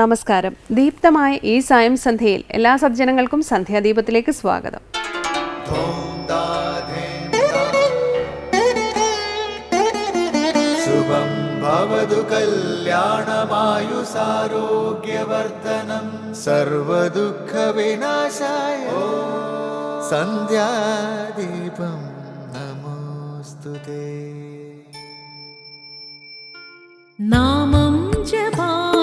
നമസ്കാരം. ദീപ്തമായ ഈ സായം സന്ധ്യയിൽ എല്ലാ സജ്ജനങ്ങൾക്കും സന്ധ്യാദീപത്തിലേക്ക് സ്വാഗതം. ശുഭം ഭവതു കല്യാണമായുസാരോഗ്യവർദ്ധനം. സർവദുഃഖ വിനാശായ സന്ധ്യാദീപം നമോസ്തുതേ നാമം ജപാ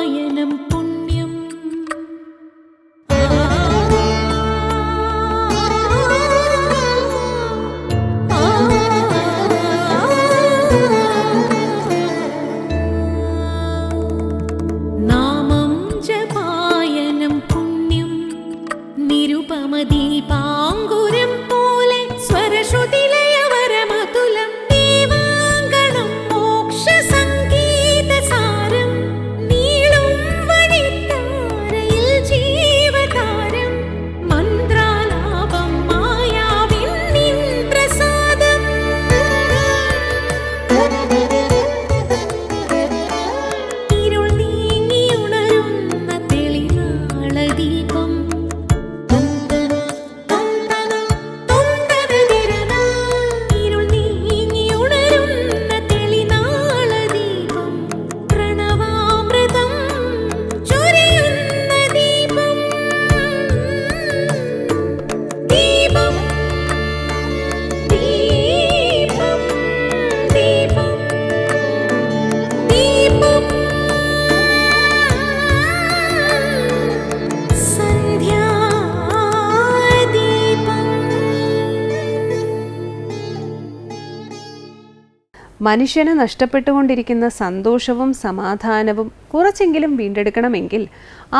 മനുഷ്യന് നഷ്ടപ്പെട്ടുകൊണ്ടിരിക്കുന്ന സന്തോഷവും സമാധാനവും കുറച്ചെങ്കിലും വീണ്ടെടുക്കണമെങ്കിൽ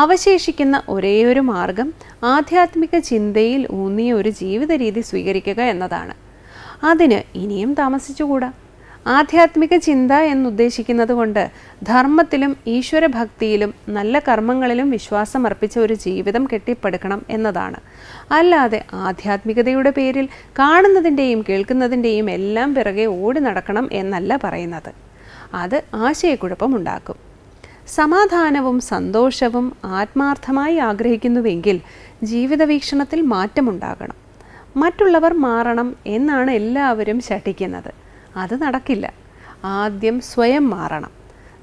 അവശേഷിക്കുന്ന ഒരേയൊരു മാർഗം ആധ്യാത്മിക ചിന്തയിൽ ഊന്നിയ ഒരു ജീവിത രീതി സ്വീകരിക്കുക എന്നതാണ്. അതിന് ഇനിയും താമസിച്ചുകൂടാ? ആധ്യാത്മിക ചിന്ത എന്നുദ്ദേശിക്കുന്നത് കൊണ്ട് ധർമ്മത്തിലും ഈശ്വര ഭക്തിയിലും നല്ല കർമ്മങ്ങളിലും വിശ്വാസമർപ്പിച്ച ഒരു ജീവിതം കെട്ടിപ്പടുക്കണം എന്നതാണ്. അല്ലാതെ ആധ്യാത്മികതയുടെ പേരിൽ കാണുന്നതിന്റെയും കേൾക്കുന്നതിന്റെയും എല്ലാം പിറകെ ഓടി നടക്കണം എന്നല്ല പറയുന്നത്. അത് ആശയക്കുഴപ്പമുണ്ടാക്കും. സമാധാനവും സന്തോഷവും ആത്മാർത്ഥമായി ആഗ്രഹിക്കുന്നുവെങ്കിൽ ജീവിതവീക്ഷണത്തിൽ മാറ്റമുണ്ടാകണം. മറ്റുള്ളവർ മാറണം എന്നാണ് എല്ലാവരും ശഠിക്കുന്നത്. അത് നടക്കില്ല. ആദ്യം സ്വയം മാറണം.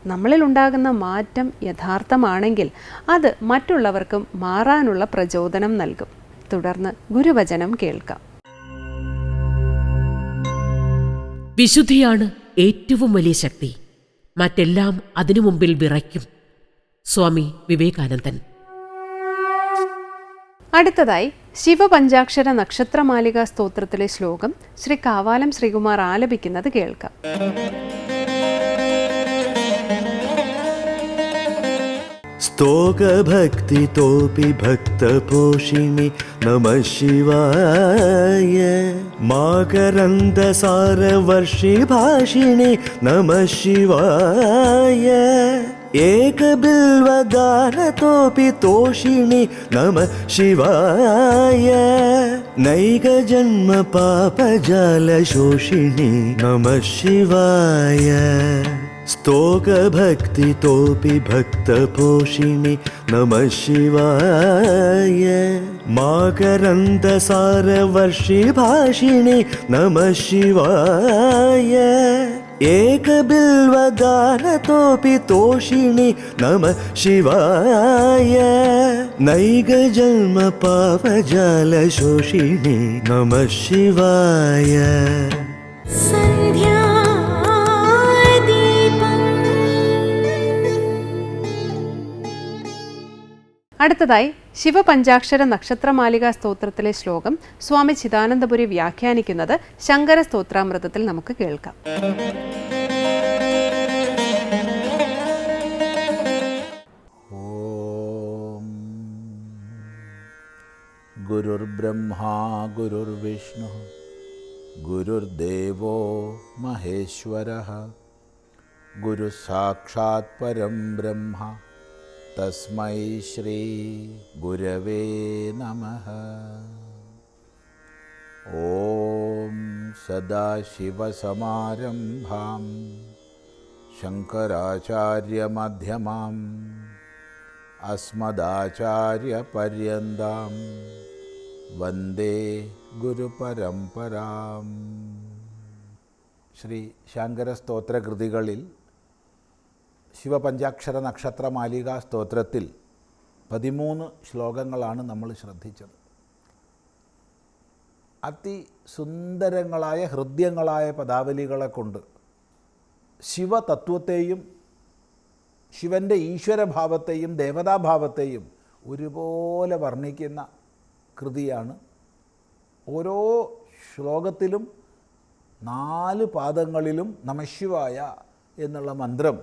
നമ്മളിൽ ഉണ്ടാകുന്ന മാറ്റം യഥാർത്ഥമാണെങ്കിൽ അത് മറ്റുള്ളവർക്കും മാറാനുള്ള പ്രചോദനം നൽകും. തുടർന്ന് ഗുരുവചനം കേൾക്കാം. വിശുദ്ധിയാണ് ഏറ്റവും വലിയ ശക്തി. മറ്റെല്ലാം അതിനു മുമ്പിൽ വിറയ്ക്കും. സ്വാമി വിവേകാനന്ദൻ. അടുത്തതായി ശിവപഞ്ചാക്ഷര നക്ഷത്രമാലിക സ്തോത്രത്തിലെ ശ്ലോകം ശ്രീ കാവാലം ശ്രീകുമാർ ആലപിക്കുന്നത് കേൾക്കാം. സ്തോകഭക്തിതോപി ഭക്തപോഷിണി നമ ശിവായ. മാകരന്ദസാരവർഷി ഭാഷിണി നമ ശിവായ. एकबिल्वगानतोऽपि तोषिणि नमः शिवाय। नैकजन्म पापजालशोषिणि नमः शिवाय। स्तोकभक्तितोऽपि भक्तपोषिणि नमः शिवाय। माकरन्दसारवर्षि भाषिणि नमः शिवाय ఏకబిల్వదానతోపి తోషిణి నమ శివాయ. నైగ జన్మ పాపజాల శోషిణి నమ శివాయ. సంధ్య അടുത്തതായി ശിവപഞ്ചാക്ഷര നക്ഷത്രമാലിക സ്തോത്രത്തിലെ ശ്ലോകം സ്വാമി ചിദാനന്ദപുരി വ്യാഖ്യാനിക്കുന്നത് ശങ്കര സ്തോത്രാമൃതത്തിൽ നമുക്ക് കേൾക്കാം. ഗുരുർബ്രഹ്മാ ഗുരുർവിഷ്ണു ഗുരുദേവോ മഹേശ്വര ഗുരു സാക്ഷാത് പരം ബ്രഹ്മ. തസ്മൈ ശ്രീ ഗുരവേ നമ ഓം സദാശിവസമാരംഭാം ശങ്കരാചാര്യമധ്യമാം അസ്മദാചാര്യപര്യന്താം വന്ദേ ഗുരുപരംപരാം ശ്രീ ശങ്കര സ്തോത്രകൃതികളിൽ ശിവപഞ്ചാക്ഷര നക്ഷത്ര മാലിക സ്തോത്രത്തിൽ പതിമൂന്ന് ശ്ലോകങ്ങളാണ് നമ്മൾ ശ്രദ്ധിച്ചത്. അതിസുന്ദരങ്ങളായ ഹൃദ്യങ്ങളായ പദാവലികളെ കൊണ്ട് ശിവതത്വത്തെയും ശിവന്റെ ഈശ്വരഭാവത്തെയും ദേവതാഭാവത്തെയും ഒരുപോലെ വർണിക്കുന്ന കൃതിയാണ്. ഓരോ ശ്ലോകത്തിലും നാല് പാദങ്ങളിലും നമശിവായ എന്നുള്ള മന്ത്രം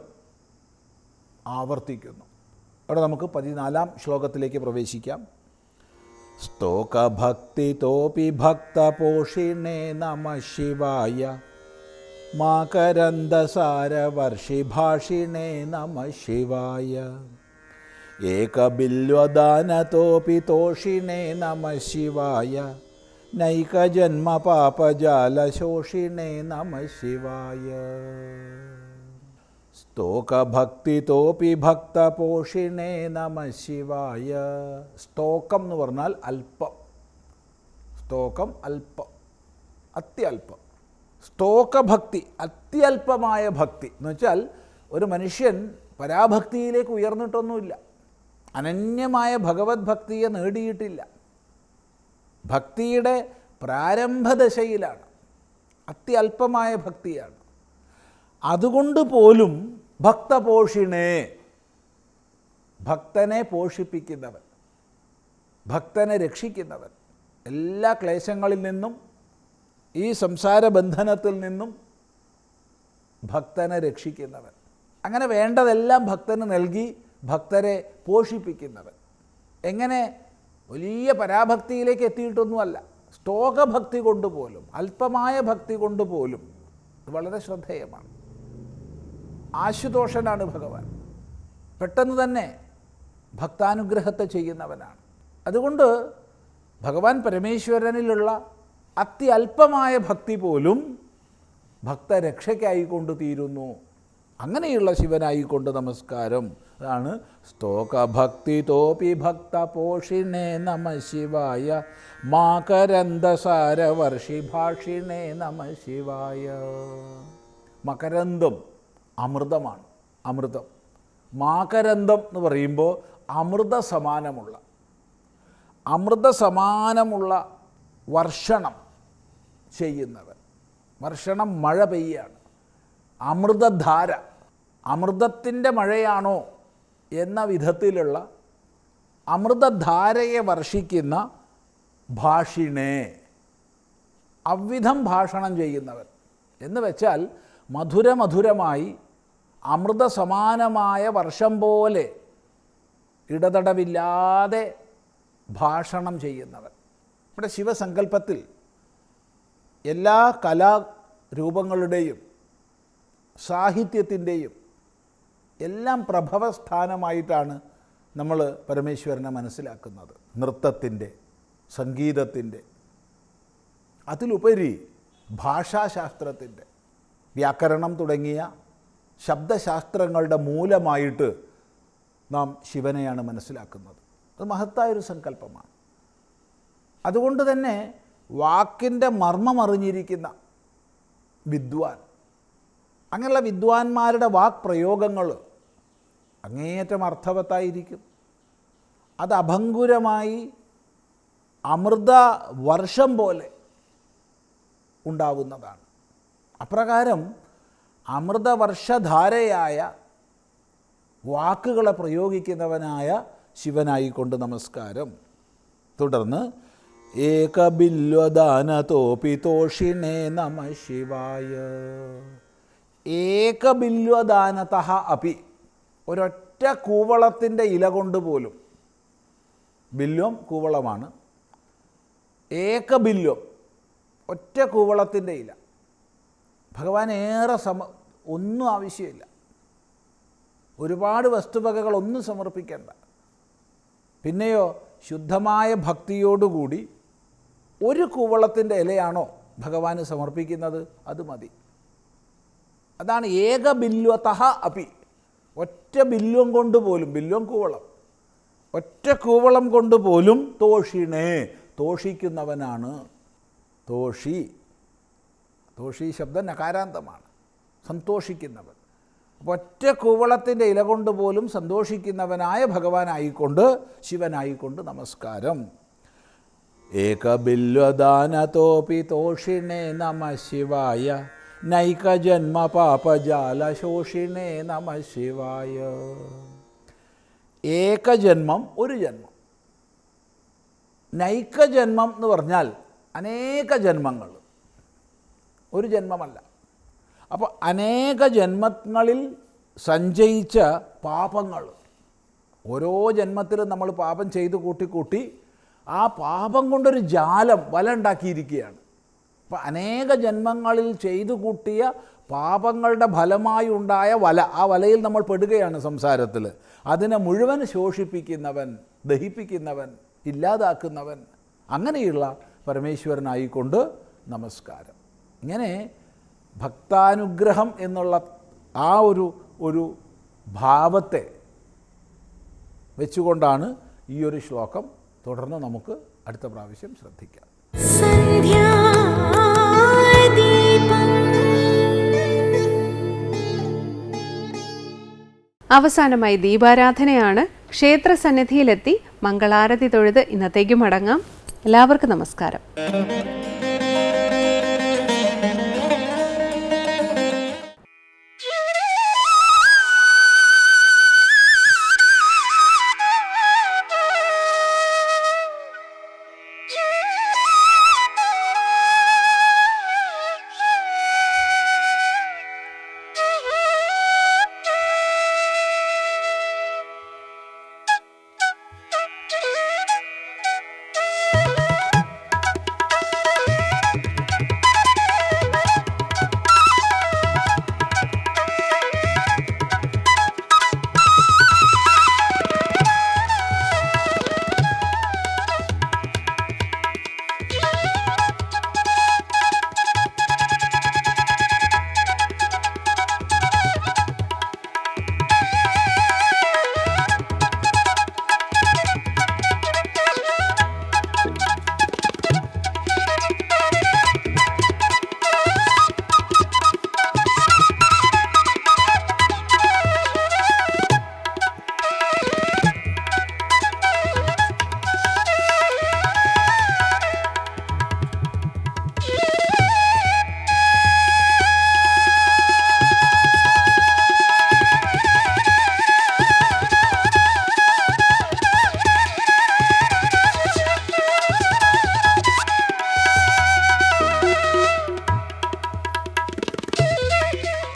ആവർത്തിക്കുന്നു. അവിടെ നമുക്ക് പതിനാലാം ശ്ലോകത്തിലേക്ക് പ്രവേശിക്കാം. സ്തോകഭക്തിതോപി ഭക്തപോഷിണേ നമ ശിവായ. മാകരന്ദസാരവർഷിഭാഷിണേ നമ ശിവായ. ഏകബില്വദാനതോപി തോഷിണേ നമ ശിവായ. നൈകജന്മപാപജാലശോഷിണേ നമ ശിവായ. സ്തോകഭക്തിതോപി ഭക്തപോഷിണേ നമ ശിവായ. സ്തോകം എന്ന് പറഞ്ഞാൽ അല്പം. സ്തോകം അല്പം. അത്യല്പം. സ്തോകഭക്തി അത്യല്പമായ ഭക്തി. എന്ന് വെച്ചാൽ ഒരു മനുഷ്യൻ പരാഭക്തിയിലേക്ക് ഉയർന്നിട്ടൊന്നുമില്ല. അനന്യമായ ഭഗവത് ഭക്തിയെ നേടിയിട്ടില്ല. ഭക്തിയുടെ പ്രാരംഭദശയിലാണ്. അത്യല്പമായ ഭക്തിയാണ്. അതുകൊണ്ട് പോലും ഭക്തപോഷിണേ ഭക്തനെ പോഷിപ്പിക്കുന്നവൻ ഭക്തനെ രക്ഷിക്കുന്നവൻ എല്ലാ ക്ലേശങ്ങളിൽ നിന്നും ഈ സംസാര ബന്ധനത്തിൽ നിന്നും ഭക്തനെ രക്ഷിക്കുന്നവൻ. അങ്ങനെ വേണ്ടതെല്ലാം ഭക്തന് നൽകി ഭക്തരെ പോഷിപ്പിക്കുന്നവൻ. എങ്ങനെ? വലിയ പരാഭക്തിയിലേക്ക് എത്തിയിട്ടൊന്നുമല്ല. സ്തോകഭക്തി കൊണ്ടുപോലും അല്പമായ ഭക്തി കൊണ്ടുപോലും വളരെ ശ്രദ്ധേയമാണ്. ആശുതോഷനാണ് ഭഗവാൻ. പെട്ടെന്ന് തന്നെ ഭക്താനുഗ്രഹത്തെ ചെയ്യുന്നവനാണ്. അതുകൊണ്ട് ഭഗവാൻ പരമേശ്വരനിലുള്ള അത്യല്പമായ ഭക്തി പോലും ഭക്തരക്ഷയ്ക്കായിക്കൊണ്ട് തീരുന്നു. അങ്ങനെയുള്ള ശിവനായിക്കൊണ്ട് നമസ്കാരം. അതാണ് സ്തോകഭക്തി തോപി ഭക്ത പോഷിണേ നമ ശിവായ. മകരന്ദസാരവർഷി ഭാഷിണേ നമ ശിവായ. മകരന്തം. അമൃതമാണ്. അമൃതം. മാകരന്തം എന്ന് പറയുമ്പോൾ അമൃത സമാനമുള്ള അമൃത സമാനമുള്ള വർഷണം ചെയ്യുന്നവൻ. വർഷണം മഴ പെയ്യാണ്. അമൃതധാര അമൃതത്തിന്റെ മഴയാണോ എന്ന വിധത്തിലുള്ള അമൃതധാരയെ വർഷിക്കുന്ന ഭാഷിണേ. അവിധം ഭാഷണം ചെയ്യുന്നവൻ. എന്ന് വെച്ചാൽ മധുരമധുരമായി അമൃത സമാനമായ വർഷം പോലെ ഇടതടവില്ലാതെ ഭാഷണം ചെയ്യുന്നവൻ. നമ്മുടെ ശിവസങ്കല്പത്തിൽ എല്ലാ കലാരൂപങ്ങളുടെയും സാഹിത്യത്തിന്റെയും എല്ലാം പ്രഭവസ്ഥാനമായിട്ടാണ് നമ്മൾ പരമേശ്വരനെ മനസ്സിലാക്കുന്നത്. നൃത്തത്തിന്റെ സംഗീതത്തിന്റെ അതിലുപരി ഭാഷാശാസ്ത്രത്തിന്റെ. വ്യാകരണം തുടങ്ങിയ ശബ്ദശാസ്ത്രങ്ങളുടെ മൂലമായിട്ട് നാം ശിവനെയാണ് മനസ്സിലാക്കുന്നത്. അത് മഹത്തായൊരു സങ്കല്പമാണ്. അതുകൊണ്ട് തന്നെ വാക്കിന്റെ മർമ്മമറിഞ്ഞിരിക്കുന്ന വിദ്വാൻ അങ്ങനെയുള്ള വിദ്വാൻമാരുടെ വാക്പ്രയോഗങ്ങൾ അങ്ങേയറ്റം അർത്ഥവത്തായിരിക്കും. അത് അഭങ്കുരമായി അമൃത വർഷം പോലെ ഉണ്ടാവുന്നതാണ്. അപ്രകാരം അമൃതവർഷധാരയായ വാക്കുകളെ പ്രയോഗിക്കുന്നവനായ ശിവനായിക്കൊണ്ട് നമസ്കാരം. തുടർന്ന് ഏകബില്വദാനതോപി തോഷിണേ നമ ശിവായ. ഏകബില്വദാനത അപി. ഒരൊറ്റ കൂവളത്തിന്റെ ഇല കൊണ്ട് പോലും. ബില്വം കൂവളമാണ്. ഏകബില്വം ഒറ്റ കൂവളത്തിന്റെ ഇല. ഭഗവാൻ ഏറെ സമ ഒന്നും ആവശ്യമില്ല. ഒരുപാട് വസ്തുവകകൾ ഒന്നും സമർപ്പിക്കേണ്ട. പിന്നെയോ ശുദ്ധമായ ഭക്തിയോടുകൂടി ഒരു കൂവളത്തിന്റെ ഇലയാണോ ഭഗവാന് സമർപ്പിക്കുന്നത്? അത് മതി. അതാണ് ഏക ബില്വതഹ അപി. ഒറ്റ ബില്വം കൊണ്ട് പോലും ബില്വം കൂവളം. ഒറ്റ കൂവളം കൊണ്ട് പോലും തോഷിണേ തോഷിക്കുന്നവനാണ് തോഷി. തോഷി ശബ്ദം നകാരാന്തമാണ്. സന്തോഷിക്കുന്നവൻ. ഒറ്റ കൂവളത്തിന്റെ ഇല കൊണ്ട് പോലും സന്തോഷിക്കുന്നവനായ ഭഗവാനായിക്കൊണ്ട് ശിവനായിക്കൊണ്ട് നമസ്കാരം. ഏകബില്വദാനതോപി തോഷിണേ നമ ശിവായ. നൈകജന്മ പാപജാല ശോഷിണേ നമ ശിവായ. ഏകജന്മം ഒരു ജന്മം. നൈകജന്മം എന്ന് പറഞ്ഞാൽ അനേക ജന്മങ്ങൾ. ഒരു ജന്മമല്ല. അനേക ജന്മങ്ങളിൽ സഞ്ചയിച്ച പാപങ്ങൾ. ഓരോ ജന്മത്തിലും നമ്മൾ പാപം ചെയ്ത് കൂട്ടി ആ പാപം കൊണ്ടൊരു ജാലം വല ഉണ്ടാക്കിയിരിക്കുകയാണ്. അപ്പം അനേക ജന്മങ്ങളിൽ ചെയ്തു കൂട്ടിയ പാപങ്ങളുടെ ഫലമായി ഉണ്ടായ വല ആ വലയിൽ നമ്മൾ പെടുകയാണ് സംസാരത്തിൽ. അതിനെ മുഴുവൻ ശോഷിപ്പിക്കുന്നവൻ ദഹിപ്പിക്കുന്നവൻ ഇല്ലാതാക്കുന്നവൻ അങ്ങനെയുള്ള പരമേശ്വരനായിക്കൊണ്ട് നമസ്കാരം. ഇങ്ങനെ ഭക്താനുഗ്രഹം എന്നുള്ള ആ ഒരു ഒരു ഭാവത്തെ വെച്ചുകൊണ്ടാണ് ഈ ഒരു ശ്ലോകം തുടർന്ന് നമുക്ക് അടുത്ത പ്രാവശ്യം ശ്രദ്ധിക്കാം. അവസാനമായി ദീപാരാധനയാണ്. ക്ഷേത്ര സന്നിധിയിലെത്തി മംഗളാരതി തൊഴുത് ഇന്നത്തേക്ക് മടങ്ങാം എല്ലാവർക്കും നമസ്കാരം.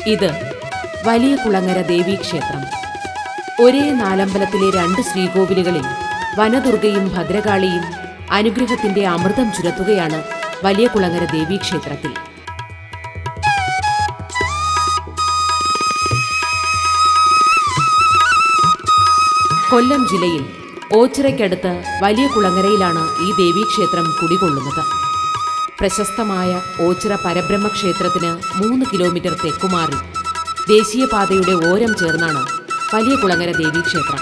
ഇത് വലിയ കുളങ്ങര ദേവീക്ഷേത്രം ഒരേ നാലമ്പലത്തിലെ രണ്ട് ശ്രീകോവിലുകളിൽ വനദുർഗയും ഭദ്രകാളിയും അനുഗ്രഹത്തിന്റെ അമൃതം ചുരത്തുകയാണ് വലിയ കുളങ്ങര ദേവീക്ഷേത്രത്തിൽ കൊല്ലം ജില്ലയിൽ ഓച്ചിറയ്ക്കടുത്ത് വലിയ കുളങ്ങരയിലാണ് ഈ ദേവീക്ഷേത്രം കുടികൊള്ളുന്നത്. പ്രശസ്തമായ ഓച്ചിറ പരബ്രഹ്മ ക്ഷേത്രത്തിന് മൂന്ന് കിലോമീറ്റർ തെക്കുമാറി ദേശീയപാതയുടെ ഓരം ചേർന്നാണ് വലിയ കുളങ്ങര ദേവീക്ഷേത്രം.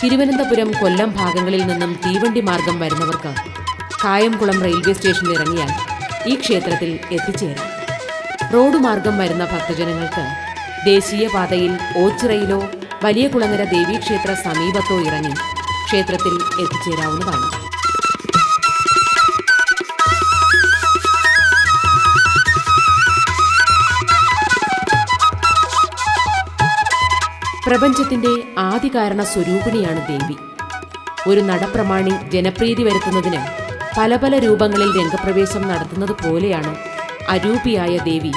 തിരുവനന്തപുരം കൊല്ലം ഭാഗങ്ങളിൽ നിന്നും തീവണ്ടി മാർഗം വരുന്നവർക്ക് കായംകുളം റെയിൽവേ സ്റ്റേഷനിൽ ഇറങ്ങിയാൽ ഈ ക്ഷേത്രത്തിൽ എത്തിച്ചേരാം. റോഡ് മാർഗം വരുന്ന ഭക്തജനങ്ങൾക്ക് ദേശീയപാതയിൽ ഓച്ചിറയിലോ വലിയ കുളങ്ങര ദേവീക്ഷേത്ര സമീപത്തോ ഇറങ്ങി ക്ഷേത്രത്തിൽ എത്തിച്ചേരാവുന്നതാണ്. പ്രപഞ്ചത്തിന്റെ ആദികാരണ സ്വരൂപിണിയാണ് ദേവി. ഒരു നടപ്രമാണി ജനപ്രീതി വരുത്തുന്നതിന് പല പല രൂപങ്ങളിൽ രംഗപ്രവേശം നടത്തുന്നത് പോലെയാണ് അരൂപിയായ ദേവി.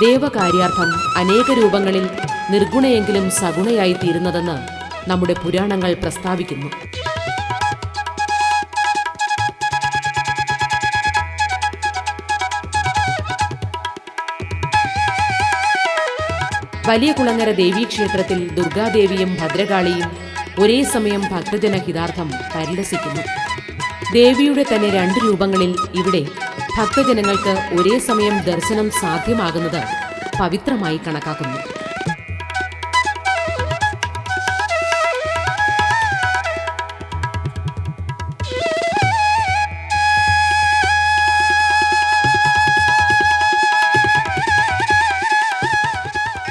ദേവകാര്യാർത്ഥം അനേക രൂപങ്ങളിൽ നിർഗുണയെങ്കിലും സഗുണയായി തീരുന്നതെന്ന് നമ്മുടെ പുരാണങ്ങൾ പ്രസ്താവിക്കുന്നു. വലിയ കുളങ്ങര ദേവീക്ഷേത്രത്തിൽ ദുർഗാദേവിയും ഭദ്രകാളിയും ഒരേ സമയം ഭക്തജന ഹിതാർത്ഥം പരിലസിക്കുന്നു ദേവിയുടെ തന്നെ രണ്ട് രൂപങ്ങളിൽ ഇവിടെ ഭക്തജനങ്ങൾക്ക് ഒരേ സമയം ദർശനം സാധ്യമാകുന്നത് പവിത്രമായി കണക്കാക്കുന്നു.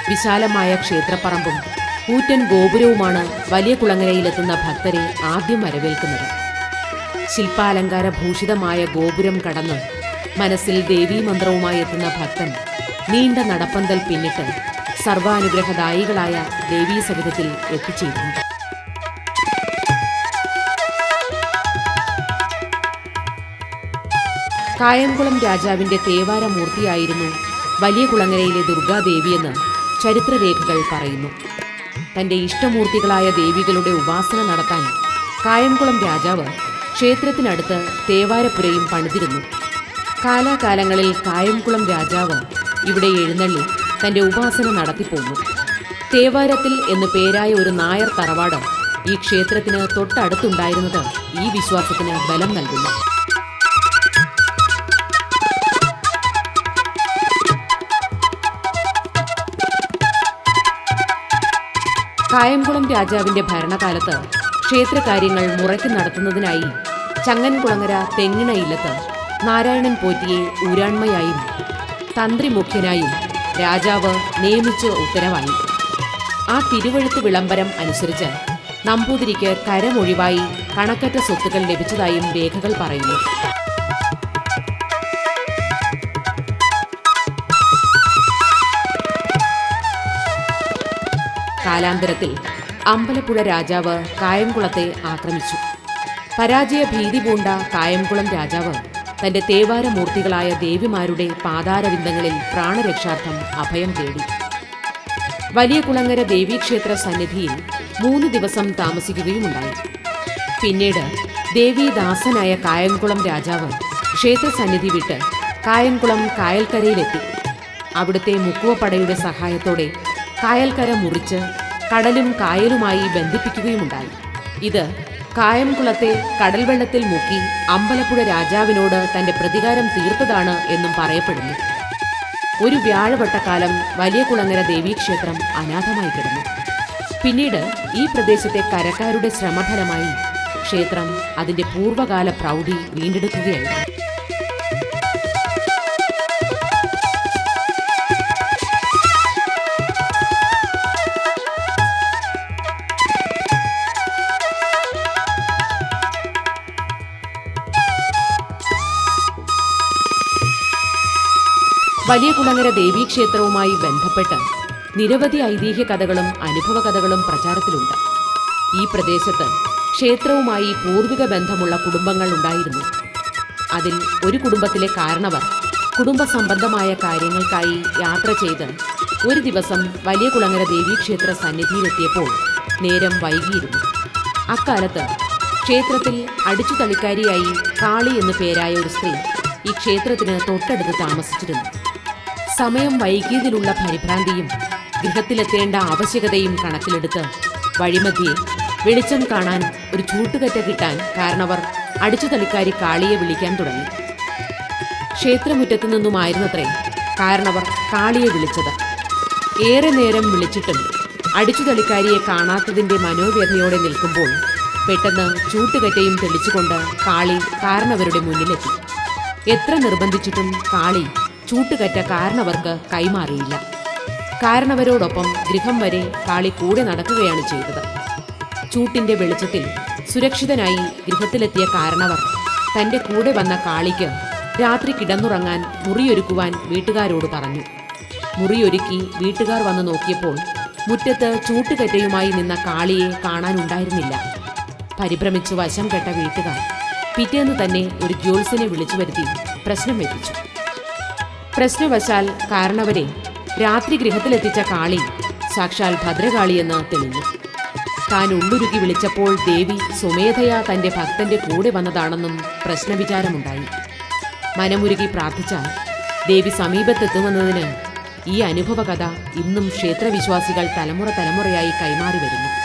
വിശാലമായ ക്ഷേത്രപ്പറമ്പും കൂറ്റൻ ഗോപുരവുമാണ് വലിയ കുളങ്ങരയിലെത്തുന്ന ഭക്തരെ ആദ്യം വരവേൽക്കുന്നത്. ശില്പാലങ്കാര ഭൂഷിതമായ ഗോപുരം കടന്ന് മനസ്സിൽ ദേവീ മന്ത്രവുമായി എത്തുന്ന ഭക്തൻ നീണ്ട നടപ്പന്തൽ പിന്നിട്ട് സർവാനുഗ്രഹദായികളായ ദേവീ സവിധത്തിൽ എത്തിച്ചേരുന്നു. കായംകുളം രാജാവിന്റെ തേവാര മൂർത്തിയായിരുന്നു വലിയ കുളങ്ങരയിലെ ദുർഗാദേവിയെന്ന് ചരിത്രരേഖകൾ പറയുന്നു. തന്റെ ഇഷ്ടമൂർത്തികളായ ദേവികളുടെ ഉപാസന നടത്താൻ കായംകുളം രാജാവ് ക്ഷേത്രത്തിനടുത്ത് തേവാരപ്പുരയും പണിതിരുന്നു. കാലാകാലങ്ങളിൽ കായംകുളം രാജാവ് ഇവിടെ എഴുന്നള്ളി തന്റെ ഉപാസന നടത്തിപ്പോന്നു. തേവാരത്തിൽ എന്ന് പേരായ ഒരു നായർ തറവാട് ഈ ക്ഷേത്രത്തിന് തൊട്ടടുത്തുണ്ടായിരുന്നത് ഈ വിശ്വാസത്തിന് ബലം നൽകുന്നു. കായംകുളം രാജാവിന്റെ ഭരണകാലത്ത് ക്ഷേത്രകാര്യങ്ങൾ മുറയ്ക്ക് നടത്തുന്നതിനായി ചങ്ങൻകുളങ്ങര തെങ്ങിണ ഇല്ലത്ത് നാരായണൻ പോറ്റിയെ ഊരാൺമയായും തന്ത്രി മുഖ്യനായും രാജാവ് നിയമിച്ച് ഉത്തരവായി. ആ തിരുവഴുത്ത് വിളംബരം അനുസരിച്ച് നമ്പൂതിരിക്ക് കരമൊഴിവായി കണക്കറ്റ സ്വത്തുക്കൾ ലഭിച്ചതായും രേഖകൾ പറയുന്നു. കാലാന്തരത്തിൽ അമ്പലപ്പുഴ രാജാവ് കായംകുളത്തെ ആക്രമിച്ചു. പരാജയ ഭീതി പൂണ്ട കായംകുളം രാജാവ് തന്റെ തേവാരമൂർത്തികളായ ദേവിമാരുടെ പാതാരവിന്ദങ്ങളിൽ പ്രാണരക്ഷാർത്ഥം അഭയം തേടി. വലിയ കുളങ്ങര ദേവീക്ഷേത്ര സന്നിധിയിൽ മൂന്ന് ദിവസം താമസിക്കുകയുമുണ്ടായി. പിന്നീട് ദേവീദാസനായ കായംകുളം രാജാവ് ക്ഷേത്ര സന്നിധി വിട്ട് കായംകുളം കായൽക്കരയിലെത്തി. അവിടുത്തെ മുക്കുവപ്പടയുടെ സഹായത്തോടെ കായൽക്കര മുറിച്ച് കടലും കായലുമായി ബന്ധിപ്പിക്കുകയുമുണ്ടായി. ഇത് കായംകുളത്തെ കടൽവെള്ളത്തിൽ മുക്കി അമ്പലപ്പുഴ രാജാവിനോട് തന്റെ പ്രതികാരം തീർത്തതാണ് എന്നും പറയപ്പെടുന്നു. ഒരു വ്യാഴവട്ടക്കാലം വലിയ കുളങ്ങര ദേവീക്ഷേത്രം അനാഥമായി കിടന്നു. പിന്നീട് ഈ പ്രദേശത്തെ കരക്കാരുടെ ശ്രമഫലമായി ക്ഷേത്രം അതിന്റെ പൂർവകാല പ്രൗഢി വീണ്ടെടുക്കുകയായിരുന്നു. വലിയ കുളങ്ങര ദേവീക്ഷേത്രവുമായി ബന്ധപ്പെട്ട് നിരവധി ഐതിഹ്യ കഥകളും അനുഭവ കഥകളും പ്രചാരത്തിലുണ്ട്. ഈ പ്രദേശത്ത് ക്ഷേത്രവുമായി പൂർവിക ബന്ധമുള്ള കുടുംബങ്ങൾ ഉണ്ടായിരുന്നു. അതിൽ ഒരു കുടുംബത്തിലെ കാരണവർ കുടുംബ സംബന്ധമായ കാര്യങ്ങൾക്കായി യാത്ര ചെയ്ത് ഒരു ദിവസം വലിയ കുളങ്ങര ദേവീക്ഷേത്ര സന്നിധിയിലെത്തിയപ്പോൾ നേരം വൈകിയിരുന്നു. അക്കാലത്ത് ക്ഷേത്രത്തിൽ അടിച്ചു തളിക്കാരിയായി കാളി എന്നു പേരായ ഒരു സ്ത്രീ ഈ ക്ഷേത്രത്തിന് തൊട്ടടുത്ത് താമസിച്ചിരുന്നു. സമയം വൈകിയതിലുള്ള പരിഭ്രാന്തിയും ഗൃഹത്തിലെത്തേണ്ട ആവശ്യകതയും കണക്കിലെടുത്ത് വഴിമധ്യേ വെളിച്ചം കാണാൻ ഒരു ചൂട്ടുകറ്റ കിട്ടാൻ കാരണവർ അടിച്ചുതളിക്കാരി കാളിയെ വിളിക്കാൻ തുടങ്ങി. ക്ഷേത്രമുറ്റത്തു നിന്നുമായിരുന്നത്രേ കാരണവർ കാളിയെ വിളിച്ചത്. ഏറെ നേരം വിളിച്ചിട്ടും അടിച്ചുതളിക്കാരിയെ കാണാത്തതിന്റെ മനോവ്യഥയോടെ നിൽക്കുമ്പോൾ പെട്ടെന്ന് ചൂട്ടുകറ്റയും തെളിച്ചുകൊണ്ട് കാളി കാരണവരുടെ മുന്നിലെത്തി. എത്ര നിർബന്ധിച്ചിട്ടും കാളി ചൂട്ടുകറ്റ കാരണവർക്ക് കൈമാറിയില്ല. കാരണവരോടൊപ്പം ഗൃഹം വരെ കാളി കൂടെ നടക്കുകയാണ് ചെയ്തത്. ചൂട്ടിന്റെ വെളിച്ചത്തിൽ സുരക്ഷിതനായി ഗൃഹത്തിലെത്തിയ കാരണവർ തന്റെ കൂടെ വന്ന കാളിക്ക് രാത്രി കിടന്നുറങ്ങാൻ മുറിയൊരുക്കുവാൻ വീട്ടുകാരോട് പറഞ്ഞു. മുറിയൊരുക്കി വീട്ടുകാർ വന്നു നോക്കിയപ്പോൾ മുറ്റത്ത് ചൂട്ടുകറ്റയുമായി നിന്ന കാളിയെ കാണാനുണ്ടായിരുന്നില്ല. പരിഭ്രമിച്ചു വശം കെട്ട വീട്ടുകാർ പിറ്റേന്ന് തന്നെ ഒരു ജ്യോത്സ്യനെ വിളിച്ചു വരുത്തി പ്രശ്നം എത്തിച്ചു പ്രശ്നവശാൽ കാരണവരെ രാത്രി ഗൃഹത്തിലെത്തിച്ച കാളി സാക്ഷാൽ ഭദ്രകാളിയെന്ന് തെളിഞ്ഞു. താൻ ഉള്ളുരുക്കി വിളിച്ചപ്പോൾ ദേവി സ്വമേധയാ തന്റെ ഭക്തന്റെ കൂടെ വന്നതാണെന്നും പ്രശ്നവിചാരമുണ്ടായി. മനമുരുകി പ്രാർത്ഥിച്ചാൽ ദേവി സമീപത്തെത്തുമെന്നതിന് ഈ അനുഭവകഥ ഇന്നും ക്ഷേത്രവിശ്വാസികൾ തലമുറ തലമുറയായി കൈമാറി വരുന്നു.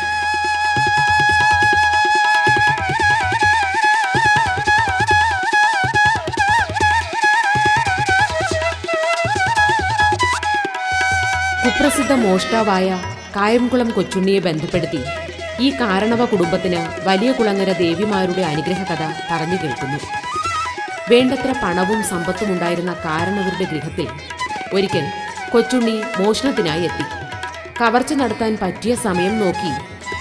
പ്രസിദ്ധ മോഷ്ടാവായ കായംകുളം കൊച്ചുണ്ണിയെ ബന്ധപ്പെടുത്തി ഈ കാരണവ കുടുംബത്തിന് വലിയ കുളങ്ങര ദേവിമാരുടെ അനുഗ്രഹ കഥ പറഞ്ഞു കേൾക്കുന്നു. വേണ്ടത്ര പണവും സമ്പത്തും ഉണ്ടായിരുന്ന കാരണവരുടെ ഗൃഹത്തിൽ ഒരിക്കൽ കൊച്ചുണ്ണി മോഷണത്തിനായി എത്തി. കവർച്ച നടത്താൻ പറ്റിയ സമയം നോക്കി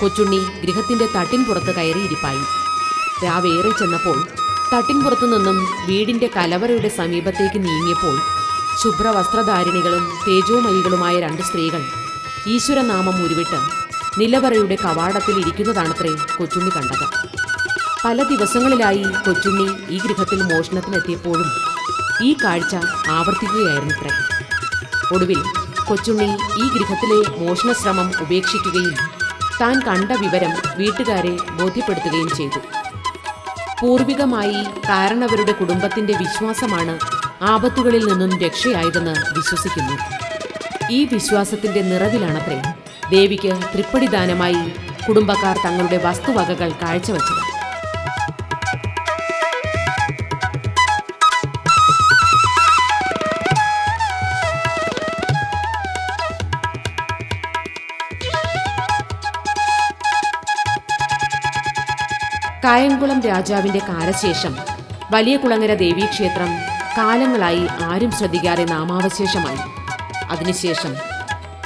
കൊച്ചുണ്ണി ഗൃഹത്തിന്റെ തട്ടിൻ പുറത്ത് കയറിയിരിപ്പായി രാവേറെ ചെന്നപ്പോൾ തട്ടിൻ പുറത്തു നിന്നും വീടിന്റെ കലവറയുടെ സമീപത്തേക്ക് നീങ്ങിയപ്പോൾ ശുഭ്രവസ്ത്രധാരിണികളും തേജോമയികളുമായ രണ്ട് സ്ത്രീകൾ ഈശ്വരനാമം ഉരുവിട്ട് നിലവറയുടെ കവാടത്തിൽ ഇരിക്കുന്നതാണത്രേ കൊച്ചുണ്ണി കണ്ടത്. പല ദിവസങ്ങളിലായി കൊച്ചുണ്ണി ഈ ഗൃഹത്തിൽ മോഷണത്തിനെത്തിയപ്പോഴും ഈ കാഴ്ച ആവർത്തിക്കുകയായിരുന്നു ഇത്ര ഒടുവിൽ കൊച്ചുണ്ണി ഈ ഗൃഹത്തിലെ മോഷണശ്രമം ഉപേക്ഷിക്കുകയും താൻ കണ്ട വിവരം വീട്ടുകാരെ ബോധ്യപ്പെടുത്തുകയും ചെയ്തു. പൂർവികമായി കാരണവരുടെ കുടുംബത്തിന്റെ വിശ്വാസമാണ് ആപത്തുകളിൽ നിന്നും രക്ഷയായതെന്ന് വിശ്വസിക്കുന്നു. ഈ വിശ്വാസത്തിന്റെ നിറവിലാണത്രേ ദേവിക്ക് തൃപ്പടിദാനമായി കുടുംബക്കാർ തങ്ങളുടെ വസ്തുവകകൾ കാഴ്ചവെച്ചത്. കായംകുളം രാജാവിന്റെ കാലശേഷം വലിയ കുളങ്ങര ദേവീക്ഷേത്രം കാലങ്ങളായി ആരും ശ്രദ്ധിക്കാതെ നാമാവശേഷമായി. അതിനുശേഷം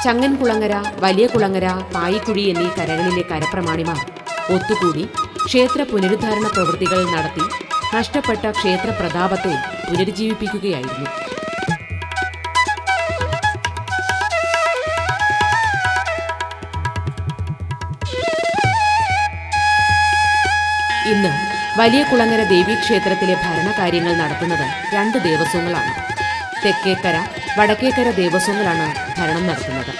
ചങ്ങൻകുളങ്ങര വലിയ കുളങ്ങര പായിക്കുഴി എന്നീ കരകളിലെ കരപ്രമാണിമാർ ഒത്തുകൂടി ക്ഷേത്ര പുനരുദ്ധാരണ പ്രവൃത്തികൾ നടത്തി നഷ്ടപ്പെട്ട ക്ഷേത്ര പ്രതാപത്തെ പുനരുജ്ജീവിപ്പിക്കുകയായിരുന്നു. ഇന്ന് വലിയ കുളങ്ങര ദേവീക്ഷേത്രത്തിലെ ഭരണകാര്യങ്ങൾ നടത്തുന്നത് രണ്ട് ദേവസ്വങ്ങളാണ്. തെക്കേക്കര വടക്കേക്കര ദേവസ്വങ്ങളാണ് ഭരണം നടത്തുന്നത്.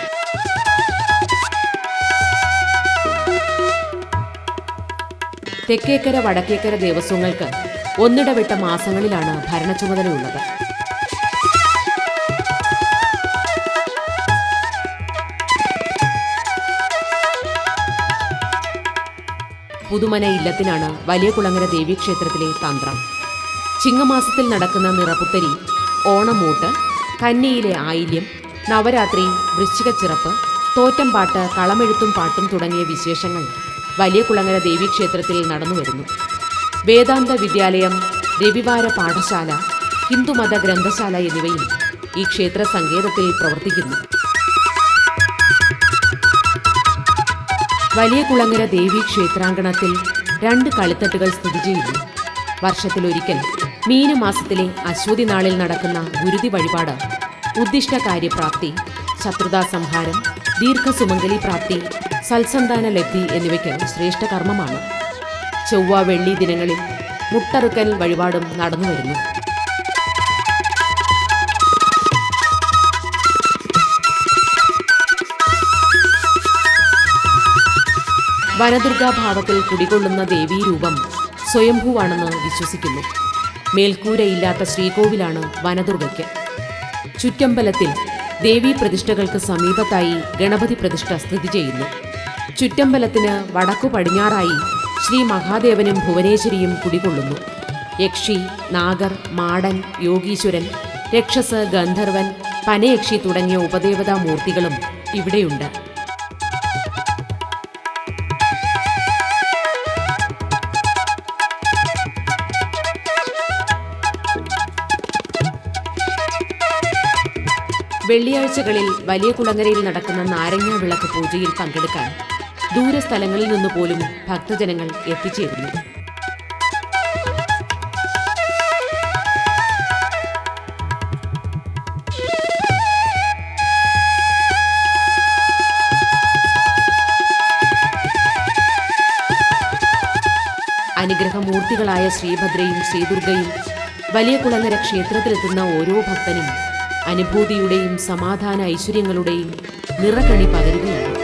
തെക്കേക്കര വടക്കേക്കര ദേവസ്വങ്ങൾക്ക് ഒന്നിടവിട്ട മാസങ്ങളിലാണ് ഭരണ ചുമതലയുള്ളത് പുതുമന ഇല്ലത്തിനാണ് വലിയ കുളങ്ങര ദേവീക്ഷേത്രത്തിലെ തന്ത്രം. ചിങ്ങമാസത്തിൽ നടക്കുന്ന നിറപുത്തരി ഓണമൂട്ട് കന്നിയിലെ ആയില്യം നവരാത്രി വൃശ്ചികച്ചിറപ്പ് തോറ്റംപാട്ട് കളമെഴുത്തും പാട്ടും തുടങ്ങിയ വിശേഷങ്ങൾ വലിയ കുളങ്ങര ദേവീക്ഷേത്രത്തിൽ നടന്നുവരുന്നു വേദാന്ത വിദ്യാലയം രവിവാര പാഠശാല ഹിന്ദുമത ഗ്രന്ഥശാല എന്നിവയും ഈ ക്ഷേത്ര സങ്കേതത്തിൽ പ്രവർത്തിക്കുന്നു. വലിയ കുളങ്ങര ദേവി ക്ഷേത്രാങ്കണത്തിൽ രണ്ട് കളിത്തട്ടുകൾ സ്ഥിതി ചെയ്യുന്നു. വർഷത്തിലൊരിക്കൽ മീനമാസത്തിലെ അശ്വതി നാളിൽ നടക്കുന്ന ഗുരുതി വഴിപാട് ഉദ്ദിഷ്ട കാര്യപ്രാപ്തി ശത്രുതാ സംഹാരം ദീർഘസുമംഗലി പ്രാപ്തി സൽസന്താന ലബ്ധി എന്നിവയ്ക്ക് ശ്രേഷ്ഠ കർമ്മമാണ്. ചൊവ്വ വെള്ളി ദിനങ്ങളിൽ മുട്ടറുക്കൽ വഴിപാടും നടന്നുവരുന്നു. വനദുർഗാഭാവത്തിൽ കുടികൊള്ളുന്ന ദേവീരൂപം സ്വയംഭൂവാണെന്ന് വിശ്വസിക്കുന്നു. മേൽക്കൂരയില്ലാത്ത ശ്രീകോവിലാണ് വനദുർഗയ്ക്ക്. ചുറ്റമ്പലത്തിൽ ദേവീ പ്രതിഷ്ഠകൾക്ക് സമീപത്തായി ഗണപതി പ്രതിഷ്ഠ സ്ഥിതി ചെയ്യുന്നു. ചുറ്റമ്പലത്തിന് വടക്കു പടിഞ്ഞാറായി ശ്രീ മഹാദേവനും ഭുവനേശ്വരിയും കുടികൊള്ളുന്നു. യക്ഷി നാഗർ മാടൻ യോഗീശ്വരൻ രക്ഷസ് ഗന്ധർവൻ പനയക്ഷി തുടങ്ങിയ ഉപദേവതാ മൂർത്തികളും ഇവിടെയുണ്ട്. വെള്ളിയാഴ്ചകളിൽ വലിയ കുളങ്ങരയിൽ നടക്കുന്ന നാരങ്ങ വിളക്ക് പൂജയിൽ പങ്കെടുക്കാൻ ദൂരസ്ഥലങ്ങളിൽ നിന്ന് പോലും ഭക്തജനങ്ങൾ എത്തിച്ചേരുന്നു. അനുഗ്രഹമൂർത്തികളായ ശ്രീഭദ്രയും ശ്രീദുർഗയും വലിയ കുളങ്ങര ക്ഷേത്രത്തിലെത്തുന്ന ഓരോ ഭക്തനും അനുഭൂതിയുടെയും സമാധാന ഐശ്വര്യങ്ങളുടെയും നിറകണി പകരുകയാണ്.